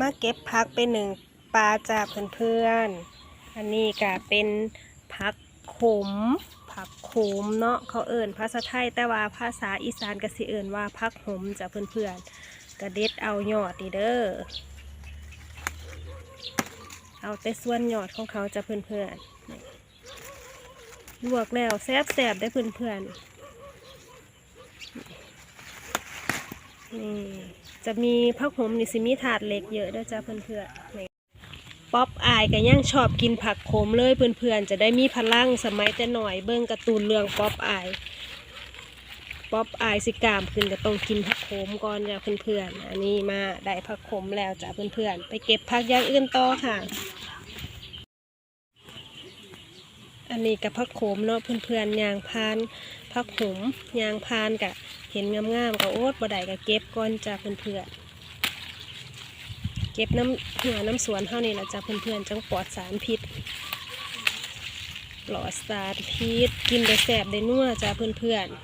มาเก็บพักไปหนึ่งปลาจากเพื่อนๆ อันนี้ก็เป็นพักขม ผักขมเนาะเขาเอิ่นภาษาไทยแต่ว่าภาษาอีสานก็สิเอิ่นว่าพักหมจากเพื่อนๆกระเด็ดเอายอดนี่เด้อ เอาแต่ส่วนยอดของเขาจะเพื่อนๆนี่ลวกแล้วแซ่บๆได้อเพื่อนๆนี่ จะมีผักหอมนี่สิมีถาดเล็กเยอะด้วยจ้าเพื่อนเพื่อนป๊อปอายก็ย่างชอบกินผักขมเลยเพื่อนๆ จะได้มีพลังสมัยแต่หน่อยเบิ่งการ์ตูนเรื่องป๊อปอายป๊อปอายสิกามขึ้นก็ต้องกินผักโขมก่อนจ้ะเพื่อนๆ อันนี้มาได้ผักโขมแล้วจ้ะเพื่อนๆ ไปเก็บผักอย่างอื่นต่อค่ะ อันนี้กับผักโขมเนาะเพื่อนๆยางพานผักโขมยางพานกะเห็นงามๆก็โอ๊ตบ่ได้ก็เก็บก่อนจ้ะเพื่อนๆเก็บน้ำหัวน้ำสวนเท่านี้แหละจ้ะเพื่อนๆจังปลอดสารพิษปลอดสารพิษกินได้แสบได้นัวจ้ะเพื่อนๆ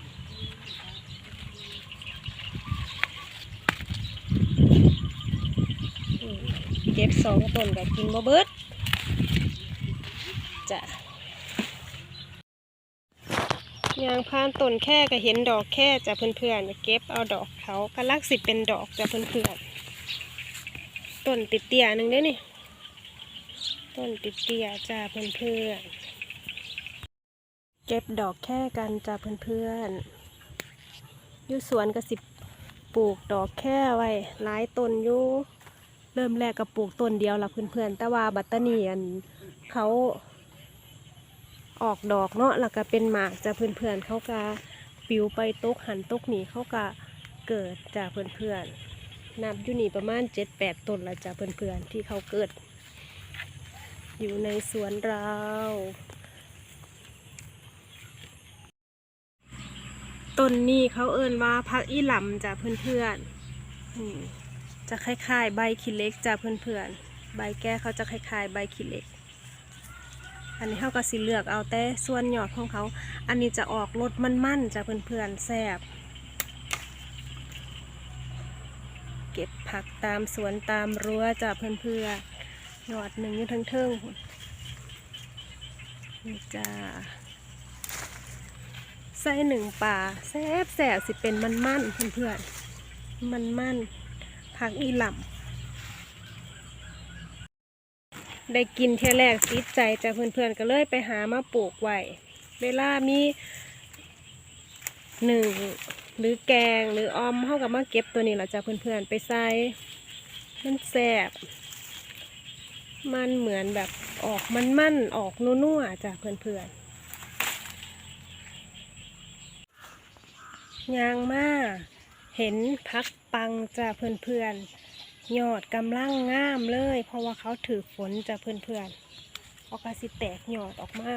อืมเก็บสองต้นก็กินบ่เบิดจ้ะ ยางพานต้นแค่ก็เห็นดอกแค่จะเพื่อนๆเก็บเอาดอกเขากระลักสิเป็นดอกจะเพื่อนๆต้นติดเตี้ยหนึ่งเด้นี่ต้นติดเตี้ยจ้ะเพื่อนๆเก็บดอกแค่กันจ้ะเพื่อนๆอยู่สวนก็สิปลูกดอกแค่ไว้หลายต้นอยู่เริ่มแรกก็ปลูกต้นเดียวละเพื่อนๆแต่ว่าบัตตานีอันเขา ออกดอกเนาะแล้วก็เป็นหมากจากเพื่อนๆเขาก็ปิวไปตกหันตกหนีเขาก็เกิดจากเพื่อนๆนับอยู่นี่ประมาณเจ็ดแปดต้นละจากเพื่อนๆที่เขาเกิด อยู่ในสวนเราต้นนี้เขาเอิ้นว่าพักอีหลำจากเพื่อนๆนี่จะคล้ายๆ ใบขี้เล็กจ้ะเพื่อนๆใบแก้เขาจะคล้ายๆ ใบขี้เล็ก อันนี้เขาก็สิเลือกเอาแต่ส่วนยอดของเขา อันนี้จะออกรสมันๆจะเพื่อนๆแซ่บเก็บผักตามสวนตามรั้วจะเพื่อนๆยอดหนึ่งอยู่ทั้งเทิงนี่จ้าใส่หนึ่งป่าแซ่บแสบสิเป็นมันๆเพื่อนๆมันๆผักอีหล่ำ ได้กินเท่แรกติดใจจากเพื่อนๆก็เลยไปหามาปลูกไว้เวลามีหนึ่งหรือแกงหรือออมเข้ากับมาเก็บตัวนี้แหละจากเพื่อนๆไปใส่มันแสบมันเหมือนแบบออกมันๆออกนัวๆจากเพื่อนๆยางมาเห็นพักปังจากเพื่อนๆ ยอดกำลังงามเลย เพราะว่าเขาถือฝนจากเพื่อนๆเขาก็สิแตกยอดออกมา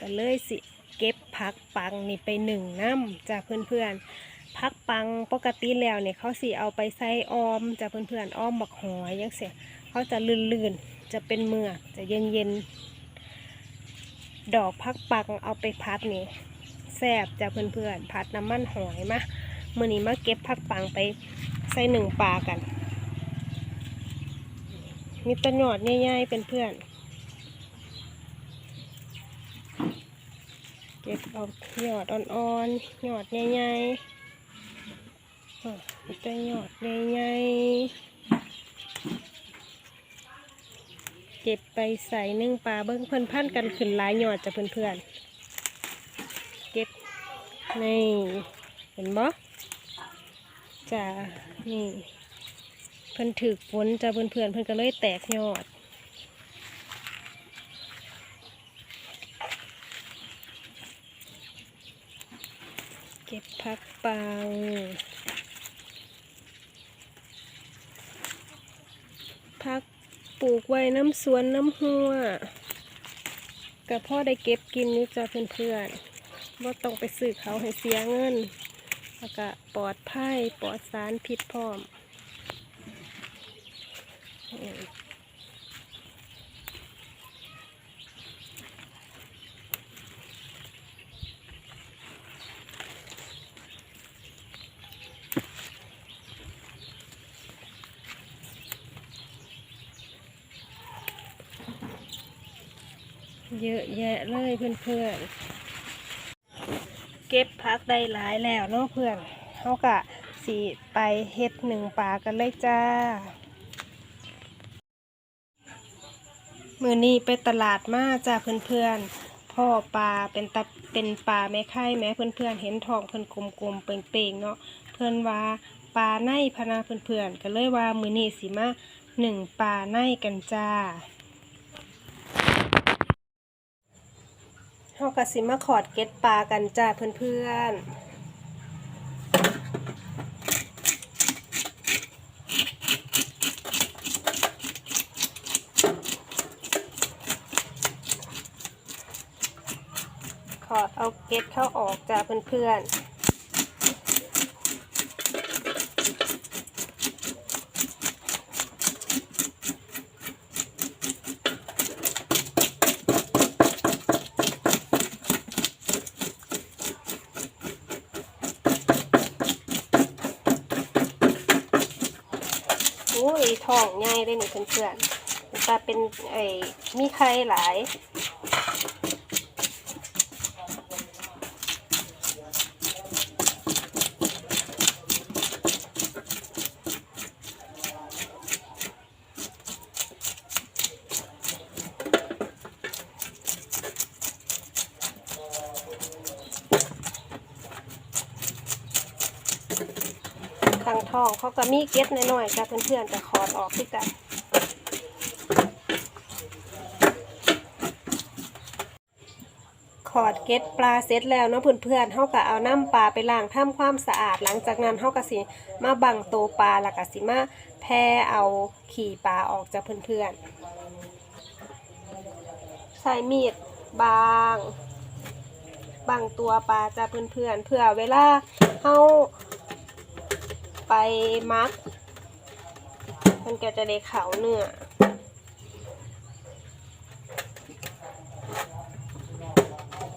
ก็เลยสิเก็บพักปังนี่ไปหนึ่งน้ำจาเพื่อนๆพักปังปกติแล้วเนี่ยเขาสิเอาไปใส่ออมจาเพื่อนๆอ้อมบักหอยยังเสียเขาจะลื่นๆจะเป็นเมือกจะเย็นๆดอกพักปังเอาไปพัดนี่แซ่บจาเพื่อนๆพัดน้ำมันหอยมาเมื่อนี้มาเก็บพักปังไป ใส่หนึ่งปลากัน มีต้นหยอดง่ายๆเป็นเพื่อน เก็บเอาหยอดอ่อนๆหยอดใหญ่ๆอะมีต่หยอดใหญ่ๆเก็บไปใส่นึ่งปลาเบิ้งเพื่อนพันกันขึ้นหลายหยอดจะเพื่อนๆ เก็บนี่เห็นบ่จ้า นี่เพิ่นถือฝนจ้าเพื่อนเพิ่นก็เลยแตกยอด เก็บพักปังพักปลูกไว้น้ำสวนน้ำหัวกับพ่อได้เก็บกินนี่จ้าเพื่อนๆว่าต้องไปซื้อเขาให้เสียเงิน แล้วก็ปลอดภัยปลอดสารพิษพร้อมเยอะแยะเลยเพื่อนๆ ก็บพักได้หลายแล้วเนาะเพื่อนเขากะสีไปเฮ็ดหนึ่งปลากันเลยจ้า มือนี้ไปตลาดมาจ้าเพื่อนๆ พ่อปลาเป็นตะเป็นปลาแม่ไข่แม่เพื่อนๆ เห็นทองเพิ่อนกลมๆ เป่งๆ เนาะเพื่อนว่าปลาในพนาเพื่อนๆก็เลยว่ามือนี้สิมาหนึ่งปลาในกันจ้า เฮากะสิมาขอดเก็ดปลากันจ้าเพื่อนๆขอดเอาเก็ดเข้าออกจ้าเพื่อนๆ ท้องง่ายเนี่เพื่อนๆแต่เป็นไอ้มีไข่หลาย ทางท้องเขาก็มีเก็ดน้อยๆจ้ะเพื่อนๆแต่ขอดออกที่กันขอดเก็ดปลาเสร็จแล้วเนาะเพื่อนๆเขาก็เอาน้ำปลาไปล้างทำความสะอาด หลังจากนั้นเขาก็สิมาบังโตวปลาแล้วก็สิมาแพ่เอาขี่ปลาออกจากเพื่อนๆ ใช้มีดบางบางตัวปลาจะเพื่อนๆเพื่อเวลาเขา ไปมัด มันก็จะได้ขาวเนื้อ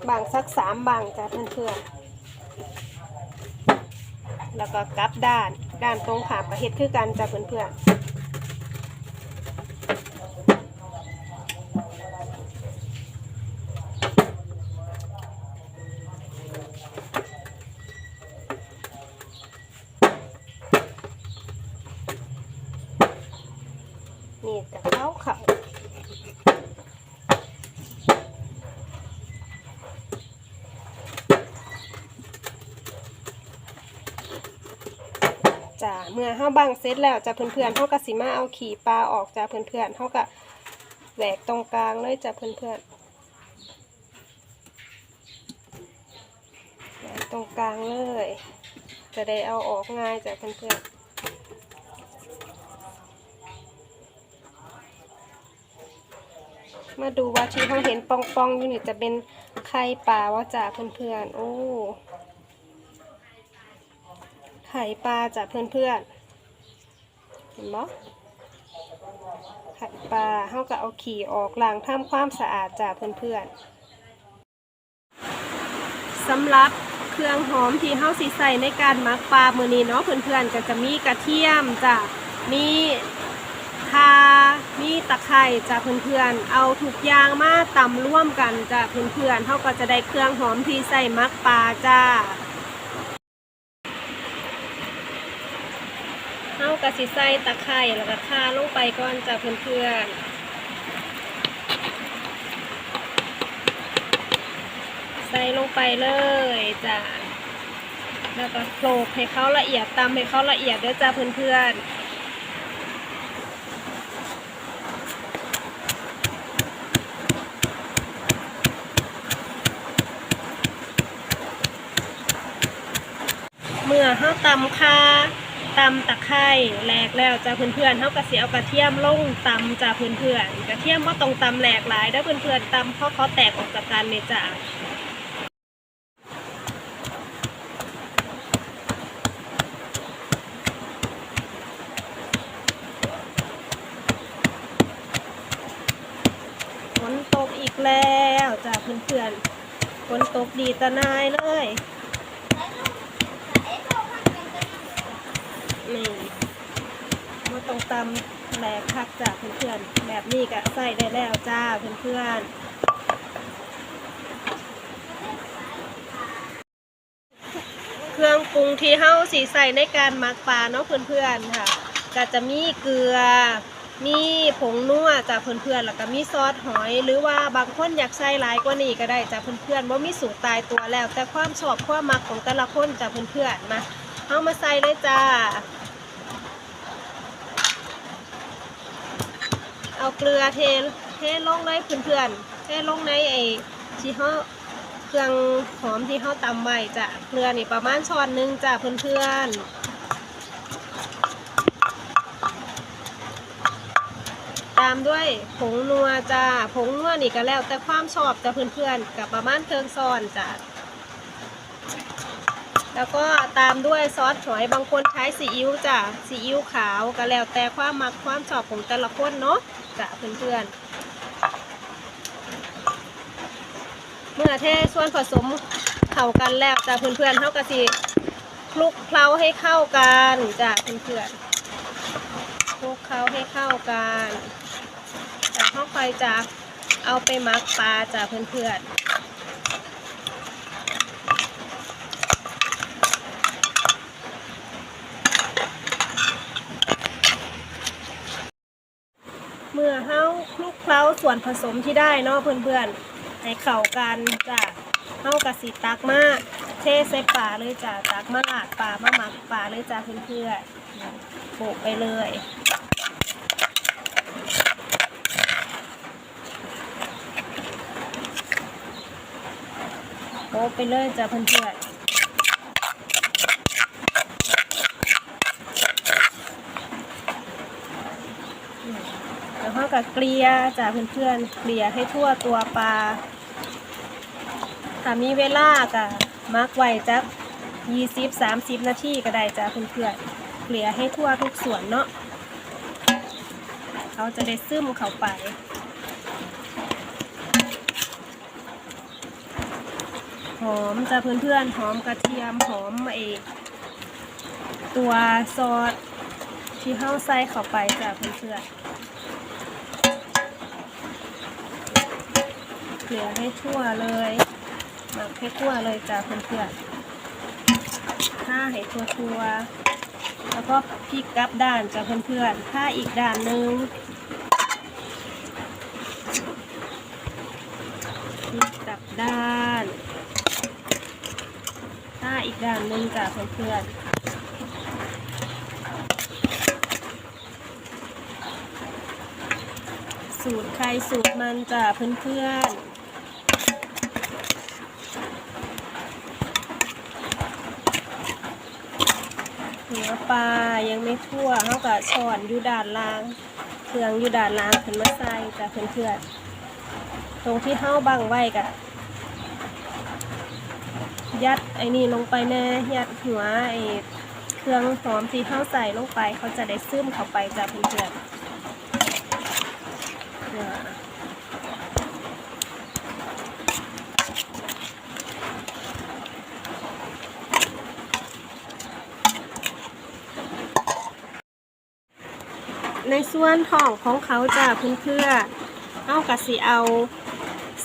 บางสักสามบางจ้ะเพื่อนๆ แล้วก็กลับด้าน ด้านตรงขามประเฮ็ดคือกันจ้ะเพื่อนๆ นี่จะเข้าเขาจ้ะเมื่อเฮาบังเสร็จแล้วจ้ะเพื่อนๆเฮาก็สิมาเอาขี่ปลาออกจ้ะเพื่อนๆเฮาก็แหวกตรงกลางเลยจ้ะเพื่อนๆแหวกตรงกลางเลย จะได้เอาออกง่ายจ้ะเพื่อนๆมาดูว่าที่เขาเห็นปองๆองอยู่นี่จะเป็นไข่ปลาว่าจ้ะเพื่อนๆ โอ้ ไข่ปลาจ้ะเพื่อนๆ เห็นบ่ไข่ปลาเขาก็เอาขี่ออกล้างทำความสะอาดจ้ะเพื่อนๆสำหรับเครื่องหอมที่เฮาสิใส่ในการหมักปลามื้อนี้เนาะเพื่อนๆก็จะมีกระเทียมจ้ะมีข่ามีตะไคร้จ้ะเพื่อนๆ เอาทุกอย่างมาตำร่วมกันจ้ะเพื่อนๆเฮาก็จะได้เครื่องหอมที่ใส่หมักปลาจ้า เฮากะสิใส่ตะไคร้แล้วก็ข่าลงไปก่อนจ้ะเพื่อนๆ ใส่ลงไปเลยจ้ะแล้วก็โขลกให้เขาละเอียดตำให้เขาละเอียดเด้อจ้ะเพื่อนๆเมื่อเฮาตำข่า ตำตะไคร้แหลกแล้วจ้ะเพื่อนๆเฮาก็สิเอากระเทียมลงตำจ้ะเพื่อนๆกระเทียมบ่ต้องตำแหลกหลายเด้อเพื่อนๆตำเพราะเขาแตกออกจากกันเลยจ้ะฝนตกอีกแล้วจ้ะเพื่อนๆฝนตกดีตะนายเลย มตำแหลกพักจากเพื่อนแบบนี้ก็ใส่ได้แล้วจ้าเพื่อนเพื่อนเครื่องปรุงที่เฮาสีใส่ในการหมักปลาเนาะเพื่อนเพื่อนค่ะ ก็จะมีเกลือ มีผงนัวจากเพื่อนๆแล้วก็มีซอสหอย หรือว่าบางคนอยากใส่หลายกว่านี้ก็ได้จากเพื่อนๆว่ามีสูตรตายตัวแล้ว แต่ความชอบความมักของแต่ละคนจากเพื่อนๆมาเฮามาใส่เลยจ้า เอาเกลือเทเทลงเลยเพื่อนๆเทลงในไอ้ที่เฮาเครื่องหอมที่เฮาตำไว้จ้ะเกลือนี่ประมาณช้อนหนึงจ้ะเพื่อนๆตามด้วยผงนัวจ้า ผงนัวนี่ก็แล้วแต่ความชอบจ้ะเพื่อนๆกับประมาณเครื่องซ้อนจ้ะ แล้วก็ตามด้วยซอสหอยบางคนใช้ซีอิ๊วจ้ะซีอิ๊วขาวก็แล้วแต่ความมักความชอบของแต่ละคนเนาะจ้ะเพื่อนๆ เมื่อเทส่วนผสมเข้ากันแล้วจ้ะเพื่อนๆเท่ากับสิคลุกเคล้าให้เข้ากันจ้ะเพื่อนๆคลุกเคล้าให้เข้ากันแต่เข้าไปจะเอาไปมักปลาจ้ะเพื่อนๆ เมื่อเฮาคลุกเคล้าส่วนผสมที่ได้เนาะเพื่อนๆให้เข้ากันจ้ะเฮากะสิตักมาเทใส่ปลาเลยจ้ะตักมาลาดปลามาหมักปลาเลยจ้ะเพื่อนๆโปะไปเลยโปะไปเลยจ้ะเพื่อนๆแล้ว เฮากับเกลียจ้ะเพื่อนๆเกลียให้ทั่วตัวปลาถ้ามีเวลาก็มักไว้จักยี่สิบสามสิบนาทีก็ได้จ้ะเพื่อนๆเกลียให้ทั่วทุกส่วนเนาะเขาจะได้ซึมเข้าไปหอมจ้ะเพื่อนๆหอมกระเทียมหอมไอตัวซอสที่เข้าใส่เข้าไปจ้ะเพื่อนๆ เกลี่ยให้ทั่วเลยหมักให้ทั่วเลยจ้ะเพื่อนๆถ้าให้ทั่วทั่วๆแล้วก็พลิกกลับด้านจ้ะเพื่อนๆถ้าอีกด้านหนึ่งพลิกกลับด้านถ้าอีกด้านหนึ่งจ้ะเพื่อนๆสูตรใครสูตรมันจ้ะเพื่อนๆ เนื้อ ปลายังไม่ทั่วเขากับช้อนอยู่ด่านล่าง เครื่องอยู่ด่านล่างเขึ้นมาใส่จ้ะเพื่อนๆตรงที่เห้าบังไว้กะยัดไอ้นี่ลงไปแน่ยัดหัวไอ้เครื่องหอมที่เห้าใส่ลงไป เขาจะได้ซึมเข้าไปจ้ะเพื่อนๆเนี่ยใน ส่วนท้องของเขาจ้ะเพื่อนๆเอากะสิเอา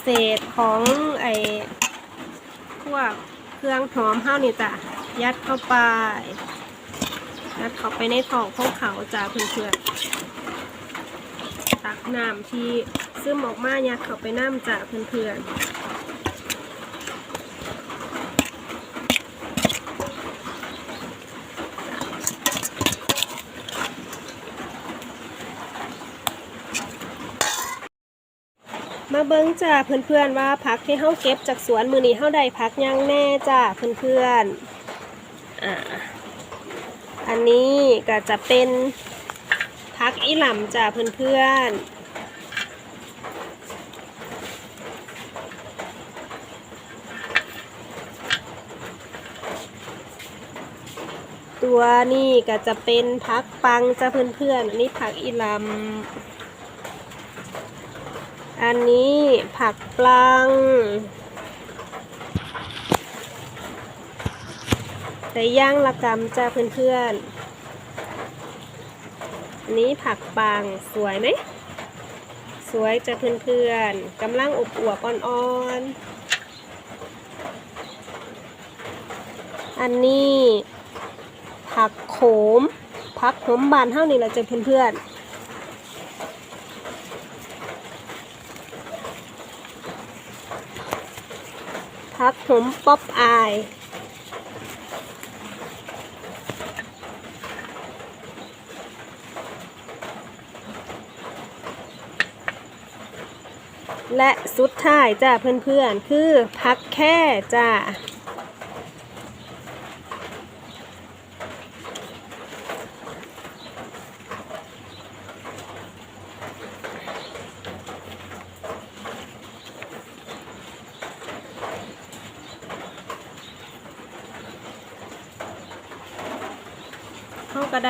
เศษของไอ้พวกเครื่องหอมเฮานี่จ้ะยัดเข้าไปยัดเข้าไปในท้องของเขาจ้ะเพื่อนๆตักน้ำที่ซึมออกมายัดเข้าไปน้ำจ้ะเพื่อนๆมา เบิ้งจ้าเพื่อนๆว่าพักที่เฮาเก็บจากสวนมือนี้เฮาได้พักยังแน่จ้าเพื่อนๆอ่าอันนี้ก็จะเป็นพักอีหล่ำจ้าเพื่อนๆตัวนี่ก็จะเป็นพักปังจ้าเพื่อนๆ อันนี้ผักอีหลำ อันนี้ผักปลังใส่ย่างละกำจ้าเพื่อนๆ อันนี้ผักปังสวยไหม สวยจ้าเพื่อนๆกำลังอบอวบอ่อนๆ อันนี้ผักโขมผักโขมบานเท่านี้แหละจ้ะเพื่อนๆ ผักผมป๊อปอายและสุดท้ายจ้าเพื่อนๆ คือพักแค่จ้า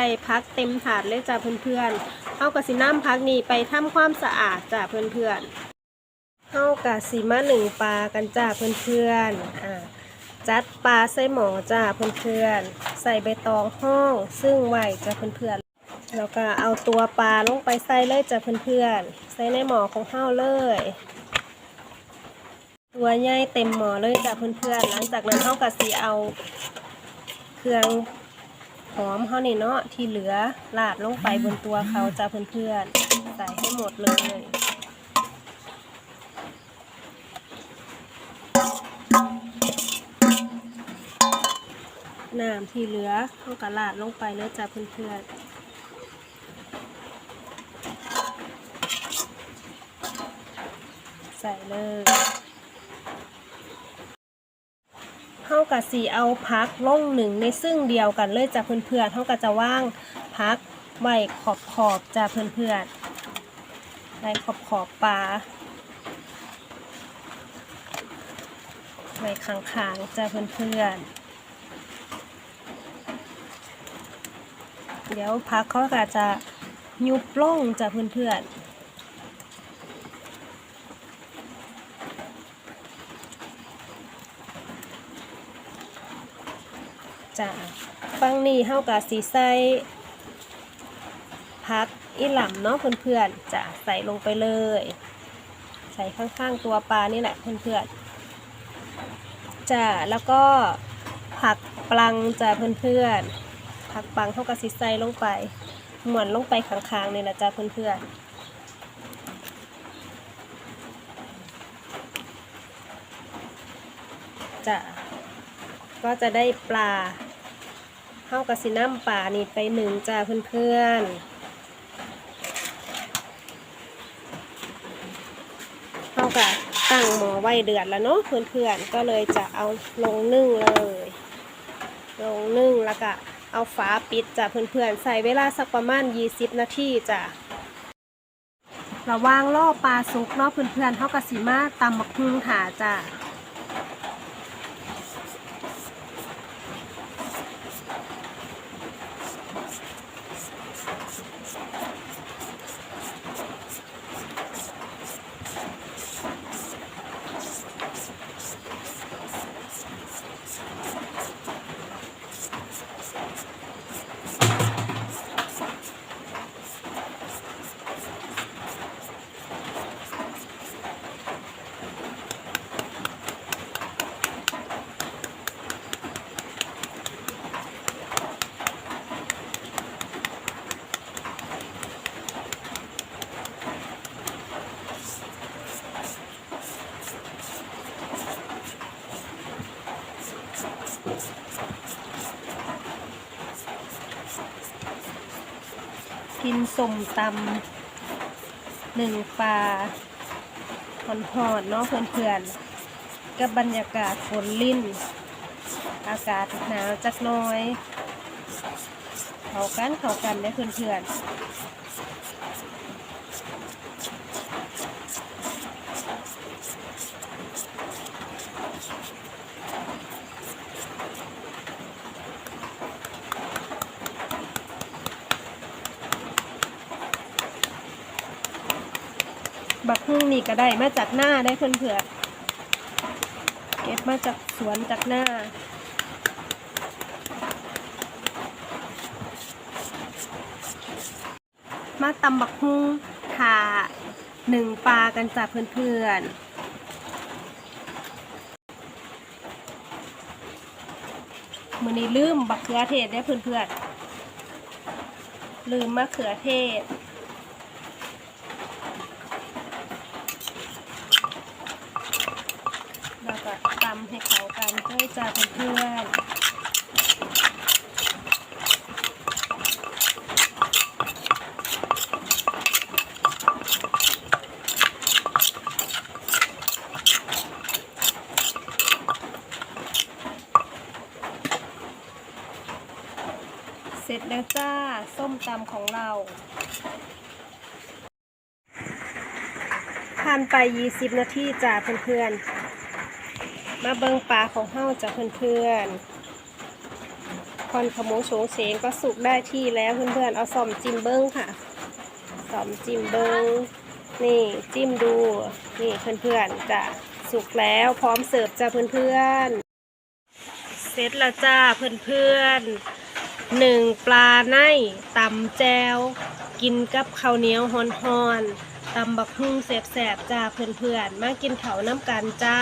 ได้พักเต็มถาดเลยจ้าเพื่อนๆเขาก็สิน้ำพักนี้ไปทำความสะอาดจ้าเพื่อนๆเขากับสีมาหนึ่งปลากันจ้าเพื่อนๆอ่าจัดปลาใส่หมอจ้าเพื่อนๆ ใส่ใบตองห้องซึ่งไหวจ้าเพื่อนๆ แล้วก็เอาตัวปลาลงไปใส่เลยจ้าเพื่อนๆ ใส่ในหมอของเฮาเลย ตัวใหญ่เต็มหมอเลยจ้าเพื่อนๆ หลังจากนั้นเขาก็สีเอา เครื่อง หอมเขานี่เนาะที่เหลือลาดลงไปบนตัวเขาจ้าเพื่อนๆ ใส่ให้หมดเลยน้ำที่เหลือเขาก็ลาดลงไปเลยจ้าเพื่อนๆใส่เลย เท่า กับสีเอาพักล่องหนึ่งในซึ่งเดียวกันเลยจ้ะเพื่อนๆเท่ากับจะว่างพักไว้ขอบขอบๆจ้ะเพื่อนๆไว้ขอบขอบๆปลาไว้ขางๆจ้ะเพื่อนๆเดี๋ยวพักเขาก็จะยุบล่องจ้ะเพื่อนๆ จ้ะฟังนี่เฮากะสีใส่พักอีหล่ำเนาะเพื่อนๆจะใส่ลงไปเลย ใส่ข้างๆตัวปลานี่แหละเพื่อนๆจ้ะแล้วก็ผักปลังจ้ะเพื่อนๆผักปลังเฮากะสีใส่ลงไปเหมือนลงไปข้างๆนี่แหละจ้ะเพื่อนๆจ้ะก็จะได้ปลา เข้ากับสิน้ำปลานี่ไปหนึ่งจ้าเพื่อนๆเข้ากับตั้งหมอไว้เดือดแล้วเนาะเพื่อนๆก็เลยจะเอาลงนึ่งเลยลงนึ่งแล้วก็เอาฝาปิดจ้ะเพื่อนๆ ใส่เวลาสักประมาณ 20 นาทีจ้ะระวางล่อปลาซุกเนาะเพื่อนๆเท่ากับสีมาตำบักฮุงถาจ้ะ สมตำหนึ่งปลาหอนหอนเนาะเพื่อนๆกับบรรยากาศฝนลิ่น อากาศหนาวจักหน้อย เขากันเขากันเนี่ยเพื่อนๆบั ก็ได้มาจากหน้าได้เพื่อนๆเก็บมาจากสวนจากหน้ามาตำบักฮุ้งทาหนึ่งปลากันจ้ะเพื่อนๆมือนี้ลืมบักเขือเทศได้อเพื่อนๆลืมมะเขือเทศ แล้วก็ตำให้เข้ากัน ด้วยจ้าเพื่อนเสร็จแล้วจ้า ส้มตำของเราผ่านไป 20 นาทีจ้าเพื่อนๆ มาเบิงปลาของเฮาจ้ะเพื่อนๆคอนขโมงโฉงเฉงก็สุกได้ที่แล้วเพื่อนๆ เอาซ่อมจิ้มเบิ้งค่ะซ่อมจิ้มเบิ้งนี่จิ้มดู นี่เพื่อนๆจะสุกแล้วพร้อมเสิร์ฟจ้ะเพื่อนๆ เสร็จแล้วจ้าเพื่อนๆหนึ่งปลาในตำแจวกินกับข้าวเหนียวฮอนๆตำบักหุ่งแสบๆจ้าเพื่อนๆ มากินเขาน้ำกันจ้า